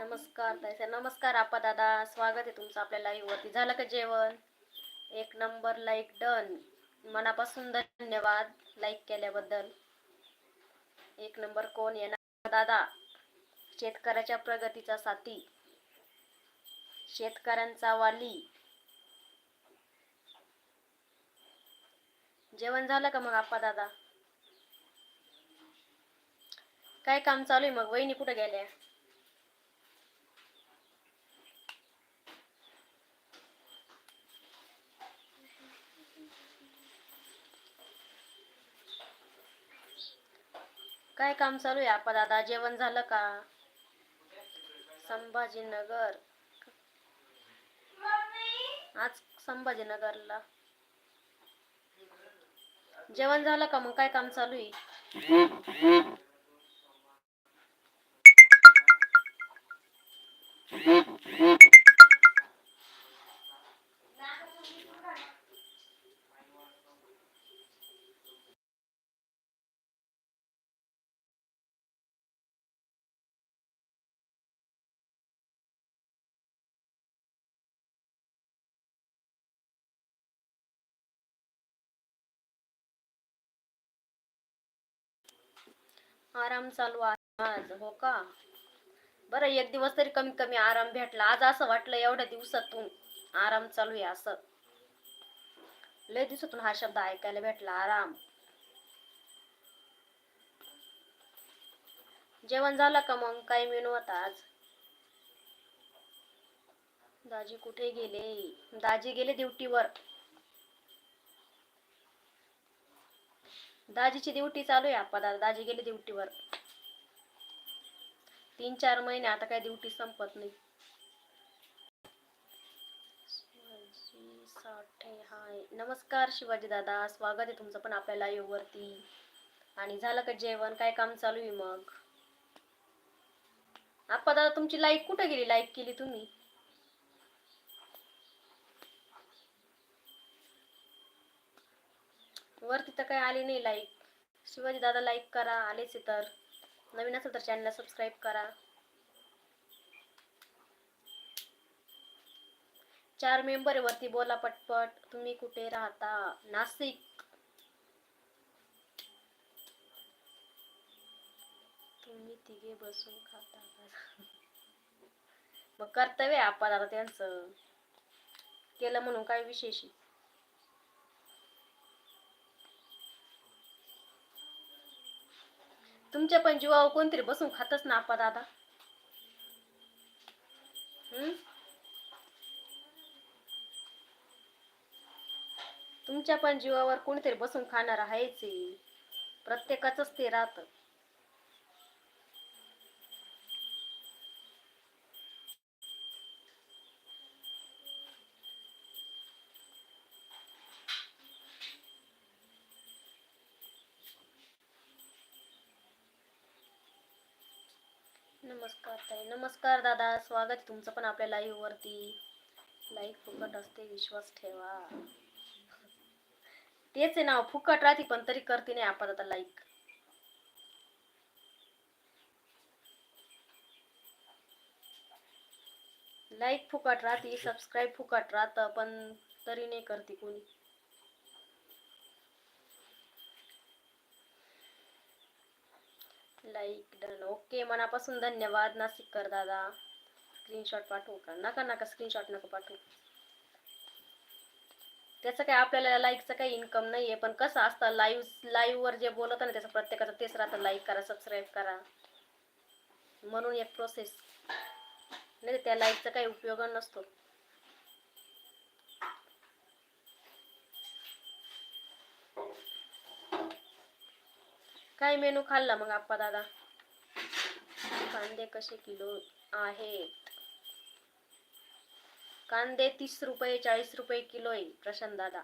नमस्कार ताई नमस्कार आपा दादा स्वागत आहे तुमचं आपल्या लाईव्हवरती झालं का जेवण? एक नंबर लाईक डन मनापासून धन्यवाद लाईक केल्याबद्दल. एक नंबर कोण येणार? दादा शेतकऱ्याच्या प्रगतीचा साथी. शेतकऱ्यांचा वाली. जेवण झालं का मग आपा दादा काय काम चालू आहे मग? वहिनी कुठे गेल्या काय काम चालू आहे. आपा दादा जेवण झालं का? संभाजीनगर. आज संभाजीनगरला. जेवण झालं का? मग काय काम चालू आहे? आराम चालू आहे आज हो का? बरं एक दिवस तरी कमीत कमी आराम भेटला. आज असं वाटलं एवढ्या दिवसातून आराम चालू आहे असं. लय दिवसातून हा शब्द ऐकायला भेटला आराम. जेवण झालं का मग? काय मेनू होता आज? दाजी कुठे गेले? दाजी गेले ड्युटीवर. दाजीची ड्युटी चालू आहे आपा दादा. दाजी गेले ड्युटीवर. तीन चार महिने आता काय ड्युटी संपत नाही. साठे हाय. नमस्कार शिवाजी दादा. स्वागत आहे तुमचं पण आपल्या लाईव्ह वरती. आणि झालं का जेवण? काय काम चालू आहे मग? आपा दादा तुमची लाईक कुठे गेली? लाईक केली तुम्ही? वर तिथं काही आली नाही लाईक शिवाजी दादा लाईक करा आलेच तर. नवीन असेल तर चॅनलला सबस्क्राईब करा. चार मेंबर आहे वरती बोला पटपट. तुम्ही कुठे राहता? नाशिक. तुम्ही तिघे बसून खाता मग कर्तव्य आपण आता त्यांचं. केलं म्हणून काय विशेष तुमच्या पण जीवावर कोणतरी बसून खातच ना आपा दादा हम्म? तुमच्या पण जीवावर कोणीतरी बसून खाणार आहेच आहे. प्रत्येकाचंच ते राहतं नमस्कार ताई. नमस्कार दादा. स्वागत आहे तुमचं पण आपल्या लाईव्ह वरती लाईक फुकट असते विश्वास ठेवा. तेच आहे ना फुकट राहते पण तरी करते नाही आपण आता लाईक लाईक फुकट राहते सबस्क्राईब फुकट राहतं पण तरी नाही करते कोणी. लाईक डन ओके मनापासून धन्यवाद नाशिककर दादा. स्क्रीनशॉट पाठवू का? नका नका स्क्रीनशॉट नका पाठवू. त्याचं काय आपल्याला लाईकचं काही इन्कम नाही आहे पण कसं असतं लाईव्ह लाईव्हवर जे बोलत ना त्याचं प्रत्येकाचं तेच राहतं. लाईक करा सबस्क्राईब करा. म्हणून एक प्रोसेस नाही त्या लाईकचा काही उपयोग नसतो. काय मेनू खाल्ला मग आप्पा दादा? कांदे कसे किलो आहेत? कांदे तीस रुपये चाळीस रुपये किलो आहे प्रशांत दादा.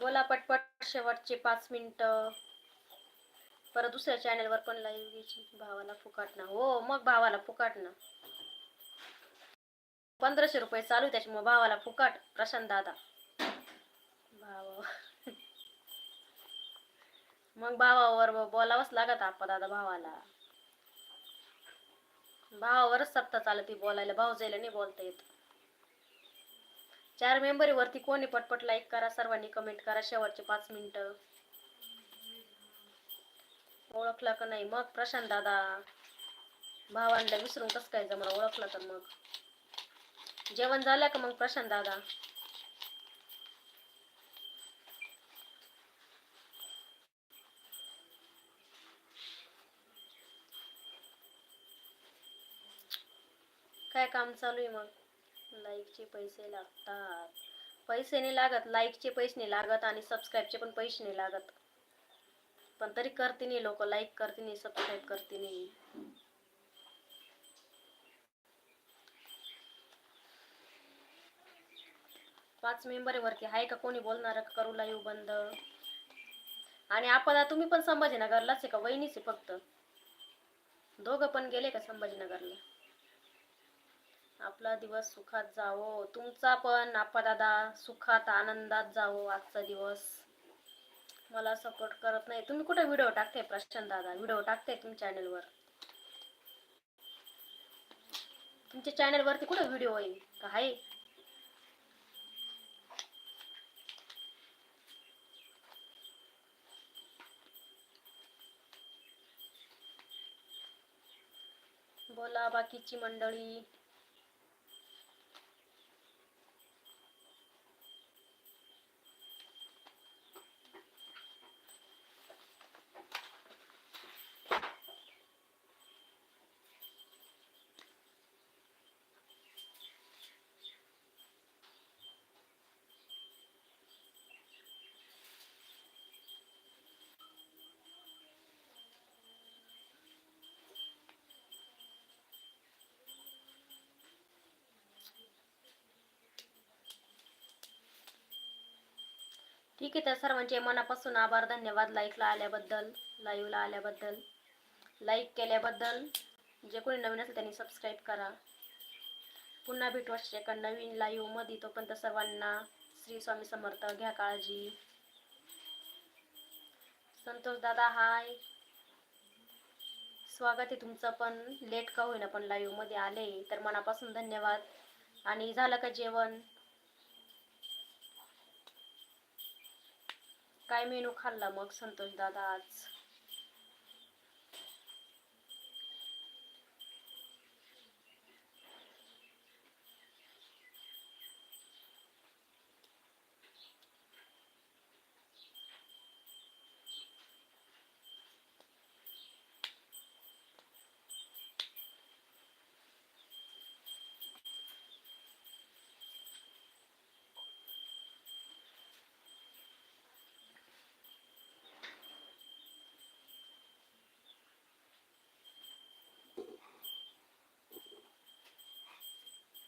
बोला पटपट शेवटचे पाच मिनिट. परत दुसऱ्या चॅनलवर पण लाईव्ह घ्यायची. भावाला फुकाट ना. हो मग भावाला फुकाट ना. पंधराशे रुपये चालू आहे त्याच्यामुळे भावाला फुकाट. प्रशांत दादा. भावा. मग भावावर बोलावंच लागत आप्पा दादा भावाला. भावावरच सत्ता चालती बोलायला. भाऊ जायला नाही बोलता येत. चार मेंबर वरती कोणी पटपट लाईक करा सर्वांनी कमेंट करा शेवटचे पाच मिनिटं. ओळखला का नाही? मग प्रशांत दादा भावांना विसरून कसं काय जमा ओळखला तर मग. जेवण झालं का मग प्रशांत दादा? काय काम चालू आहे मग? लाईकचे पैसे लागतात. पैसे नाही लागत लाईकचे पैसे नाही लागत आणि सबस्क्राईबचे पण पैसे नाही लागत. पण तरी करते नाही लोक लाईक करते नाही सबस्क्राईब करते नाही. पाच मेंबर वरती आहे का कोणी बोलणार करू लाईव्ह बंद? आणि आपण तुम्ही पण संभाजीनगरलाच आहे का? वहिनीच आहे फक्त. दोघं पण गेले का संभाजीनगरला? आपला दिवस सुखात जावो. तुमचा पण आपा दादा सुखात आनंदात जावो आजचा दिवस. मला सपोर्ट करत नाही. तुम्ही कुठे व्हिडिओ टाकते प्रशांत दादा? व्हिडिओ टाकते तुमच्या चॅनलवर तुमच्या चॅनल वरती कुठे व्हिडिओ आहे? का आहे? बोला बाकीची मंडळी. ठीक आहे तर सर्वांचे मनापासून आभार धन्यवाद. लाईकला आल्याबद्दल लाईव्हला आल्याबद्दल लाईक केल्याबद्दल. जे कोणी नवीन असेल त्यांनी सबस्क्राईब करा. पुन्हा भेटू अशा एका नवीन लाईव्हमध्ये तोपर्यंत सर्वांना श्री स्वामी समर्थ घ्या काळजी. संतोष दादा हाय स्वागत आहे तुमचं पण. लेट का होईना पण लाईव्हमध्ये आले. तर मनापासून धन्यवाद. आणि झालं का जेवण? काय मेनू खाल्ला मग संतोष दादा आज